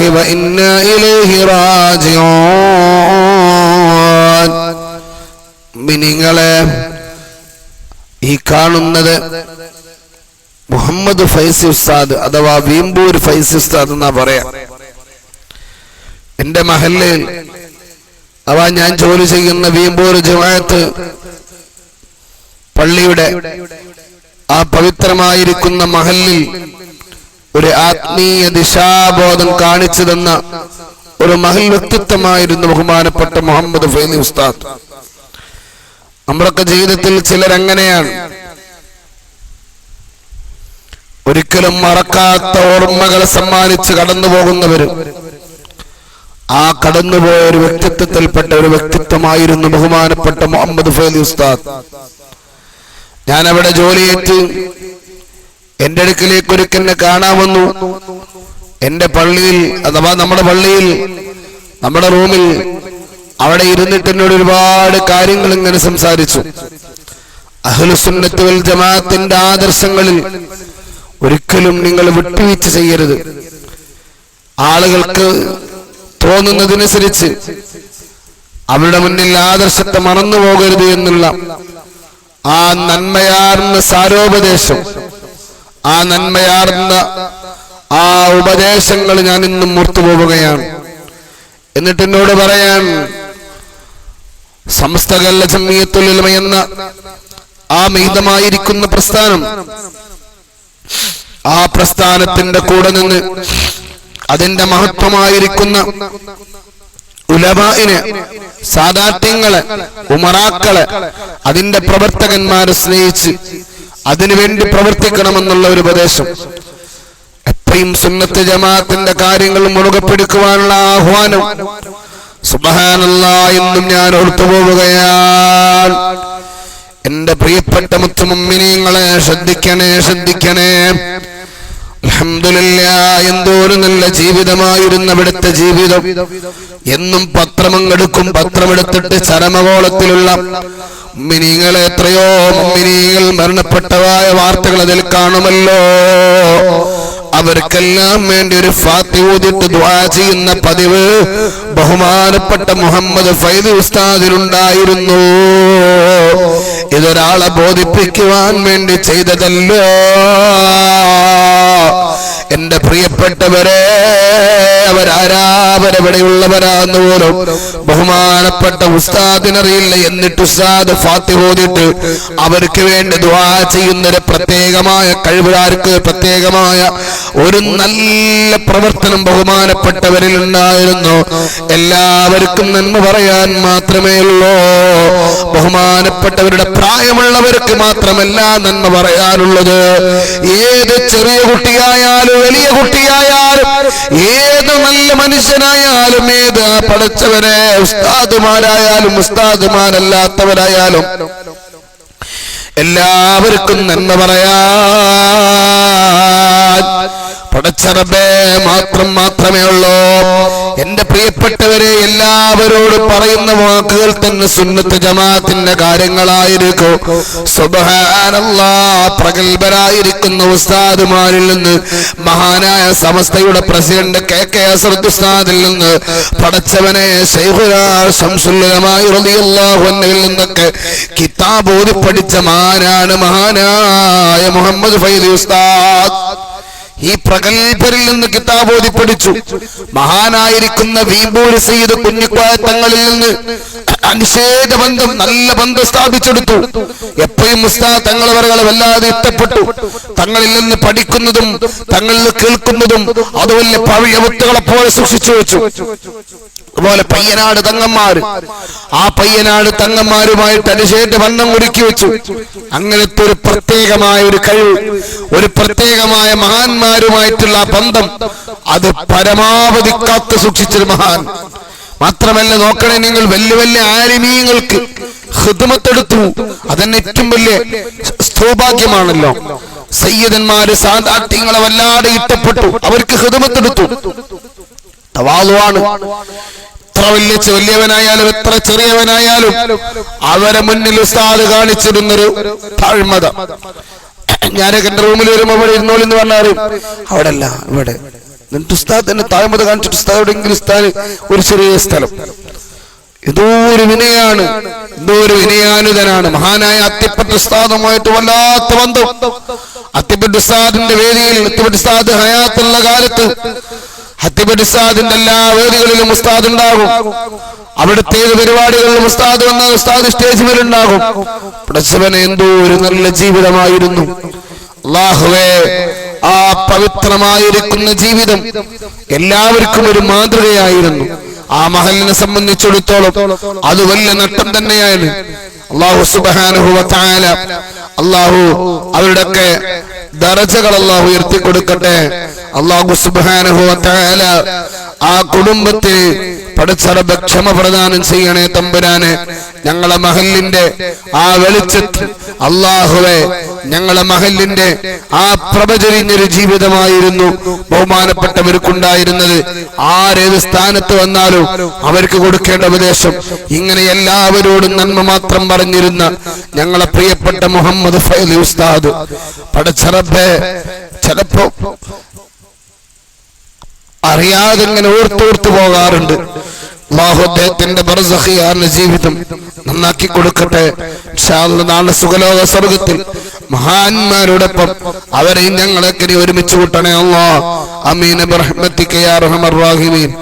وإنا إليه راجعون മിനിങ്ങളെ ഈ കാണുന്നത് മുഹമ്മദ് ഫൈസി ഉസ്താദ് അഥവാ വീമ്പൂർ ഫൈസി ഉസ്താദ് എന്നാ പറയാ എന്റെ മഹല്ലയിൽ അഥവാ ഞാൻ ജോലി ചെയ്യുന്ന വീമ്പൂർ ജമാഅത്ത് പള്ളിയുടെ ആ പവിത്രമായിരിക്കുന്ന മഹലിൽ ഒരു ആത്മീയ ദിശാബോധം കാണിച്ചു തന്ന ഒരു മഹൽ വ്യക്തിത്വമായിരുന്നു ബഹുമാനപ്പെട്ട മുഹമ്മദ് ഫൈലി ഉസ്താദ്. നമ്മളൊക്കെ ജീവിതത്തിൽ ചിലരങ്ങനെയാണ്. ഒരിക്കലും മറക്കാത്ത ഓർമ്മകളെ സമ്മാനിച്ച് കടന്നു പോകുന്നവരും ആ കടന്നുപോയ ഒരു വ്യക്തിത്വത്തിൽപ്പെട്ട ഒരു വ്യക്തിത്വമായിരുന്നു ബഹുമാനപ്പെട്ട മുഹമ്മദ് ഫൈലി ഉസ്താദ്. ഞാൻ അവിടെ ജോലിയേറ്റ് എന്റെ അടുക്കിലേക്ക് കാണാൻ വന്നു. എന്റെ പള്ളിയിൽ അഥവാ നമ്മുടെ പള്ളിയിൽ നമ്മുടെ റൂമിൽ അവിടെ ഇരുന്നിട്ട് എന്നോട് ഒരുപാട് കാര്യങ്ങൾ ഇങ്ങനെ സംസാരിച്ചു. അഹ്ലുസുന്നത്ത് വൽ ജമാഅത്തിന്റെ ആദർശങ്ങളിൽ ഒരിക്കലും നിങ്ങൾ വിട്ടുവീഴ്ച ചെയ്യരുത്. ആളുകൾക്ക് തോന്നുന്നതിനനുസരിച്ച് അവരുടെ മുന്നിൽ ആദർശത്തെ മറന്നു പോകരുത് എന്നുള്ള ആ നന്മയാർന്ന സാരോപദേശം ആ നന്മയാർന്ന ആ ഉപദേശങ്ങൾ ഞാൻ ഇന്നും മുർത്തു പോവുകയാണ് എന്നിട്ട് എന്നോട് പറയാൻ സംസ്ഥകല്ല ജമ്മിയത്തുലിമ എന്ന ആ മീതമായിരിക്കുന്ന പ്രസ്ഥാനം ആ പ്രസ്ഥാനത്തിന്റെ കൂടെ നിന്ന് അതിന്റെ മഹത്വമായിരിക്കുന്ന ഉലമായിനെ സാദാത്യങ്ങളെ ഉമറാക്കളെ അതിന്റെ പ്രവർത്തകന്മാരെ സ്നേഹിച്ച് അതിനുവേണ്ടി പ്രവർത്തിക്കണമെന്നുള്ള ഒരു ഉപദേശം. എത്രയും സുന്നത്ത് ജമാഅത്തിന്റെ കാര്യങ്ങൾ മുറുകെ പിടിക്കുവാനുള്ള ആഹ്വാനം. സുബഹാനല്ല എന്നും ഞാൻ ഓർത്തു പോവുകയാണ്. എന്റെ പ്രിയപ്പെട്ട മുത്തുമുമ്മിനിങ്ങളെ ശ്രദ്ധിക്കണേ ശ്രദ്ധിക്കണേ. ഒരു നല്ല ജീവിതമായിരുന്നു ഇവിടുത്തെ ജീവിതം. എന്നും പത്രമെടുക്കും പത്രമെടുത്തിട്ട് ചരമകോളത്തിലുള്ള മിനിങ്ങളെ എത്രയോ മിനികൾ മരണപ്പെട്ടതായ വാർത്തകൾ അതിൽ കാണുമല്ലോ. അവർക്കെല്ലാം വേണ്ടി ഒരു ഫാത്തി ഊതിട്ട് ദ്വാ ചെയ്യുന്ന പതിവ് ബഹുമാനപ്പെട്ട മുഹമ്മദ് ഫൈദ് ഉസ്താദിലുണ്ടായിരുന്നു. ഇതൊരാളെ ബോധിപ്പിക്കുവാൻ വേണ്ടി ചെയ്തതല്ലോ. എന്റെ പ്രിയപ്പെട്ടവരെ അവരാരാവരെവിടെയുള്ളവരാന്ന് പോലും ബഹുമാനപ്പെട്ട ഉസ്താദിനറിയില്ല എന്നിട്ട് ഉസ്താദ് ഫാത്തി ഓതിട്ട് അവർക്ക് വേണ്ടി ദ്വാ ചെയ്യുന്ന ഒരു പ്രത്യേകമായ കഴിവുകാർക്ക് പ്രത്യേകമായ ഒരു നല്ല പ്രവർത്തനം ബഹുമാനപ്പെട്ടവരിൽ ഉണ്ടായിരുന്നു. എല്ലാവർക്കും നന്മ പറയാൻ മാത്രമേ ഉള്ളൂ. ബഹുമാനപ്പെട്ടവരുടെ പ്രായമുള്ളവർക്ക് മാത്രമല്ല നന്മ പറയാനുള്ളത്. ഏത് ചെറിയ കുട്ടിയായാലും വലിയ കുട്ടിയായാലും ഏത് നല്ല മനുഷ്യനായാലും ഏത് ആ പഠിച്ചവനെ ഉസ്താദുമാരായാലും ഉസ്താദുമാരല്ലാത്തവരായാലും എല്ലാവർക്കും നന്മ പറയാൻ പടച്ചറബേ മാത്രം മാത്രമേ ഉള്ളൂ. എന്റെ പ്രിയപ്പെട്ടവരെ എല്ലാവരോടും പറയുന്ന വാക്കുകൾ തന്നെ സുന്നത്ത് ജമാഅത്തിന്റെ കാര്യങ്ങളായിരിക്കും. സുബ്ഹാനല്ലാ പ്രഗത്ഭരായിരിക്കുന്ന ഉസ്താദുമാരിൽ നിന്ന് മഹാനായ സമസ്തയുടെ പ്രസിഡന്റ് കെ കെ അസറത്ത് ഉസ്താദിൽ നിന്ന് പടച്ചവനെ ശംസുല്ലമായി നിന്നൊക്കെ കിതാബ് ഓതി പഠിച്ച മാനാണ് മഹാനായ മുഹമ്മദ് ഫൈദി ഉസ്താദ്. ഈ പ്രഗത്ഭരിൽ നിന്ന് കിതാബ് ഓതി പഠിച്ചു മഹാനായിരിക്കുന്ന വീമ്പൂര് സയ്യിദ് കുഞ്ഞിക്കോയ തങ്ങളിൽ നിന്ന് അനുഷേധ ബന്ധം നല്ല ബന്ധം സ്ഥാപിച്ചെടുത്തു. എപ്പോഴും ഉസ്താദ് തങ്ങൾ വരകളെ വല്ലാതെ ഇഷ്ടപ്പെട്ടു. തങ്ങളിൽ നിന്ന് പഠിക്കുന്നതും തങ്ങളിൽ കേൾക്കുന്നതും അതുപോലെ പഴയ മുത്തുകളെ പോലെ സൂക്ഷിച്ചു വെച്ചു. അതുപോലെ പയ്യനാട് തങ്ങന്മാര് ആ പയ്യനാട് തങ്ങന്മാരുമായിട്ട് അനുശേഷ ബന്ധം ഒരുക്കി വെച്ചു. അങ്ങനത്തെ ഒരു പ്രത്യേകമായ ഒരു കഴിവ് ഒരു പ്രത്യേകമായ മഹാന്മാരുമായിട്ടുള്ള ബന്ധം അത് പരമാവധി കാത്തു സൂക്ഷിച്ചൊരു മഹാൻ. മാത്രമല്ല നോക്കണേ നിങ്ങൾ വലിയ വലിയ ആലിമീയങ്ങൾക്ക് ഹൃദമത്തെടുത്തു അതന്നെ ഏറ്റവും വലിയ സൗഭാഗ്യമാണല്ലോ. സയ്യദന്മാര് സാധാർത്ഥ്യങ്ങളെ വല്ലാതെ ഇഷ്ടപ്പെട്ടു. അവർക്ക് ഹൃദമത്തെടുത്തു തവാളുവാണ് എത്ര വലിയ വലിയവനായാലും എത്ര ചെറിയവനായാലും അവരെ മുന്നിൽ ഉസ്താദ് കാണിച്ചിരുന്നൊരു താഴ്മത. ഞാനൊക്കെ എന്റെ റൂമിൽ വരുമ്പോ അവിടെ ഇരുന്നോളി എന്ന് പറഞ്ഞാൽ അവിടെ അല്ല ഇവിടെ. എന്നിട്ട് ഉസ്താദ് തന്നെ താഴ്മത കാണിച്ചിട്ട് ഉസ്താദ് എവിടെയെങ്കിലും ഉസ്താദ് ഒരു ചെറിയ സ്ഥലം. എന്തോ ഒരു വിനയാണ് എന്തോ ഒരു വിനയാനുതനാണ് മഹാനായ അത്തിപ്പറ്റ ഉസ്താദുമായിട്ട് വല്ലാത്ത ബന്ധം. അത്തിപ്പറ്റ ഉസ്താദിന്റെ വേദിയിൽ അത്തിപ്പറ്റ ഉസ്താദ് ഹയാത്തുള്ള കാലത്ത് ഉസ്താദിന്റെ എല്ലാ വേദികളിലും ഉസ്താദ് ഉണ്ടാകും അവിടുത്തെ പരിപാടികളിലും ഉസ്താദ് വന്ന ഉസ്താദ് സ്റ്റേജ് മേലുണ്ടാകും. പ്രസവന് എന്തോ ഒരു നല്ല ജീവിതമായിരുന്നു. അള്ളാഹുവേ ആ പവിത്രമായിരിക്കുന്ന ജീവിതം എല്ലാവർക്കും ഒരു മാതൃകയായിരുന്നു. ആ മഹലിനെ സംബന്ധിച്ചിടത്തോളം അത് വലിയ നട്ടം തന്നെയാണ്. അള്ളാഹു സുബാനുഹു അള്ളാഹു അവരുടെയൊക്കെ ദറജകൾ അള്ളാഹു ഉയർത്തി കൊടുക്കട്ടെ അള്ളാഹു സുബാന ആ കുടുംബത്തിന് പടച്ചറബ ക്ഷമ പ്രദാനം ചെയ്യണേ തമ്പുരാന്. ഞങ്ങളെ മഹലിന്റെ ആ വെളിച്ചത്തിൽ അള്ളാഹുവെ ഞങ്ങളെ മഹലിന്റെ ആ പ്രഭചരിഞ്ഞൊരു ജീവിതമായിരുന്നു ബഹുമാനപ്പെട്ടവർക്കുണ്ടായിരുന്നത്. ആരേത് സ്ഥാനത്ത് വന്നാലും അവർക്ക് കൊടുക്കേണ്ട ഉപദേശം. ഇങ്ങനെ എല്ലാവരോടും നന്മ മാത്രം പറഞ്ഞിരുന്ന ഞങ്ങളെ പ്രിയപ്പെട്ട മുഹമ്മദ് ഫൈലി ഉസ്താദ്. പടച്ചറബെ ചിലപ്പോ അറിയാതെ ഇങ്ങനെ ഓർത്തോർത്ത് പോകാറുണ്ട്. അള്ളാഹു അദ്ദേഹത്തിന്റെ ബർസഖിയാറിന്റെ ജീവിതം നന്നാക്കി കൊടുക്കട്ടെ. നാളെ സുഖലോക സ്വർഗത്തിൽ മഹാന്മാരോടൊപ്പം അവരെയും ഞങ്ങളൊക്കെ ഒരുമിച്ച് കൂട്ടണേ. അല്ലാ അമീൻ. ബിറഹ്മത്തിക യാ അർഹമർ റാഹിമീൻ.